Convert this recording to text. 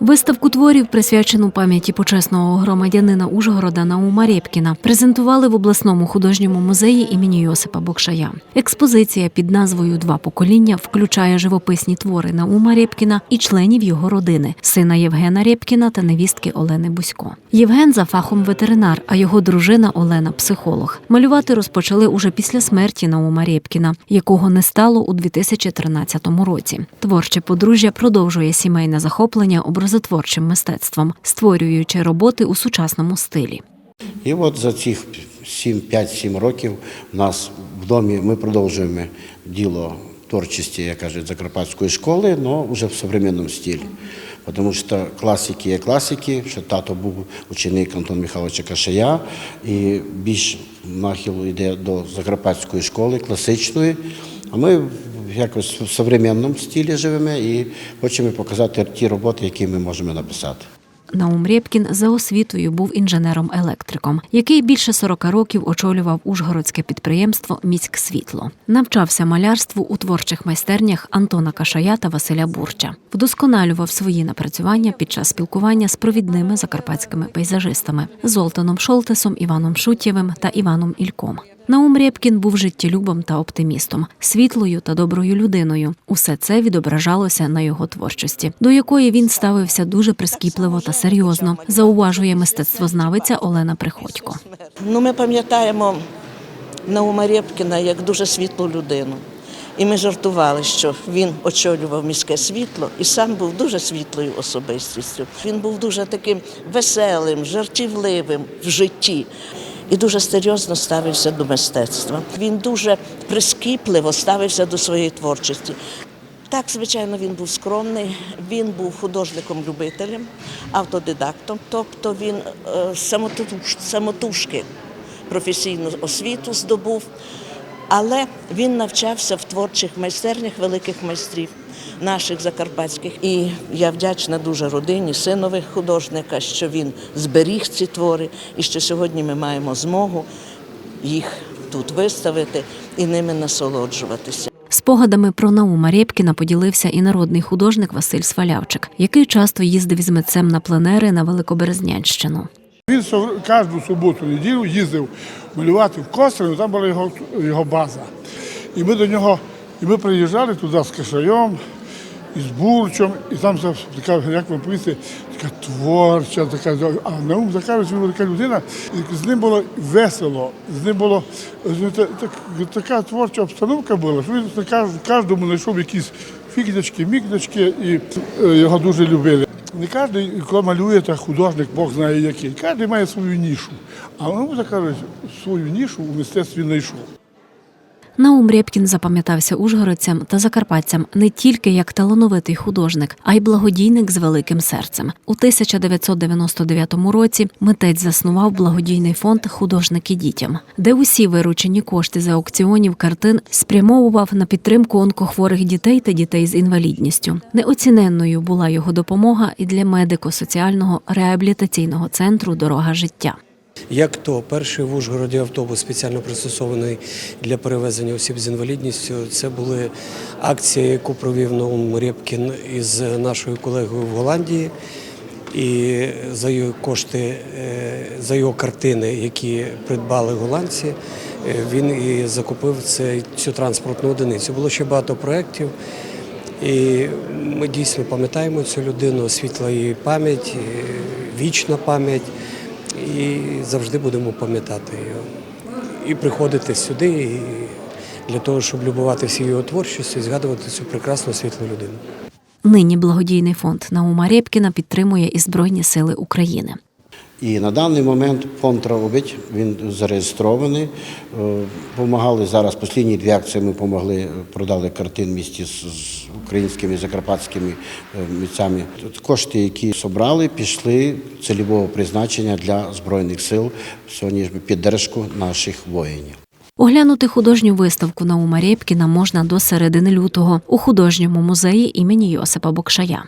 Виставку творів, присвячену пам'яті почесного громадянина Ужгорода Наума Рєпкіна, презентували в обласному художньому музеї імені Йосипа Бокшая. Експозиція під назвою Два покоління включає живописні твори Наума Рєпкіна і членів його родини, сина Євгена Рєпкіна та невістки Олени Бусько. Євген за фахом ветеринар, а його дружина Олена психолог. Малювати розпочали уже після смерті Наума Рєпкіна, якого не стало у 2013 році. Творче подружжя продовжує сімейне захоплення образотворчим мистецтвом, створюючи роботи у сучасному стилі. І от за 7, 5-7 років у нас в домі ми продовжуємо діло творчості, як кажуть, Закарпатської школи, але вже в сучасному стилі. Тому що класики є класики, що тато був ученик Антона Михайловича Кашая, і більш нахилу йде до Закарпатської школи, класичної. А ми якось в сучасному стилі живемо і хочемо показати ті роботи, які ми можемо написати. Наум Рєпкін за освітою був інженером-електриком, який більше 40 років очолював ужгородське підприємство Міськ Світло. Навчався малярству у творчих майстернях Антона Кашая та Василя Бурча. Вдосконалював свої напрацювання під час спілкування з провідними закарпатськими пейзажистами Золтаном Шолтесом, Іваном Шутєвим та Іваном Ільком. Наум Рєпкін був життєлюбом та оптимістом, світлою та доброю людиною. Усе це відображалося на його творчості, до якої він ставився дуже прискіпливо та серйозно, зауважує мистецтвознавиця Олена Приходько. Ну, ми пам'ятаємо Наума Рєпкіна як дуже світлу людину. І ми жартували, що він очолював міське світло і сам був дуже світлою особистістю. Він був дуже таким веселим, жартівливим в житті і дуже серйозно ставився до мистецтва. Він дуже прискіпливо ставився до своєї творчості. Так, звичайно, він був скромний, він був художником-любителем, автодидактом, тобто він е, самотужки професійну освіту здобув, але він навчався в творчих майстернях великих майстрів наших закарпатських. І я вдячна дуже родині, синові художника, що він зберіг ці твори, і що сьогодні ми маємо змогу їх тут виставити і ними насолоджуватися. Спогадами про Наума Рєпкіна поділився і народний художник Василь Свалявчик, який часто їздив з митцем на пленери на Великоберезнянщину. Він кожну суботу неділю їздив малювати в Кострину, там була його, його база. І ми до нього, і ми приїжджали туди з Кашаєм, і з Бурчем, і там така, як вам повісти, така творча, така, а Наум Захарович він була така людина, і з ним було весело, з ним було так- така творча обстановка була, що він кожному знайшов якісь фігнячки, мігнячки, і е, його дуже любили. Не кожен, коли малює, та художник, Бог знає який. Кожен має свою нішу. А так кажуть, свою нішу у мистецтві знайшов. Наум Рєпкін запам'ятався ужгородцям та закарпатцям не тільки як талановитий художник, а й благодійник з великим серцем. У 1999 році митець заснував благодійний фонд Художники дітям, де усі виручені кошти з аукціонів картин спрямовував на підтримку онкохворих дітей та дітей з інвалідністю. Неоціненною була його допомога і для медико-соціального реабілітаційного центру Дорога життя. Як то перший в Ужгороді автобус спеціально пристосований для перевезення осіб з інвалідністю, це були акції, яку провів Наум Рєпкін із нашою колегою в Голландії. І за його кошти, е, за його картини, які придбали голландці, е, він і закупив цю транспортну одиницю. Було ще багато проєктів. І ми дійсно пам'ятаємо цю людину, світла її пам'ять, вічна пам'ять, і завжди будемо пам'ятати його. І приходити сюди і для того, щоб любувати всі його творчістю і згадувати цю прекрасну світлу людину. Нині благодійний фонд Наума Рєпкіна підтримує і Збройні Сили України. І на даний момент фонд «Травобить», він зареєстрований. Е, Помагали зараз, останні дві акції ми допомогли, продали картин в місті з українськими закарпатськими е, митцями. От Кошти, які зібрали, пішли цільового призначення для Збройних сил сьогодні ж підтримку наших воїнів. Оглянути художню виставку Наума Рєпкіна можна до середини лютого у художньому музеї імені Йосипа Бокшая.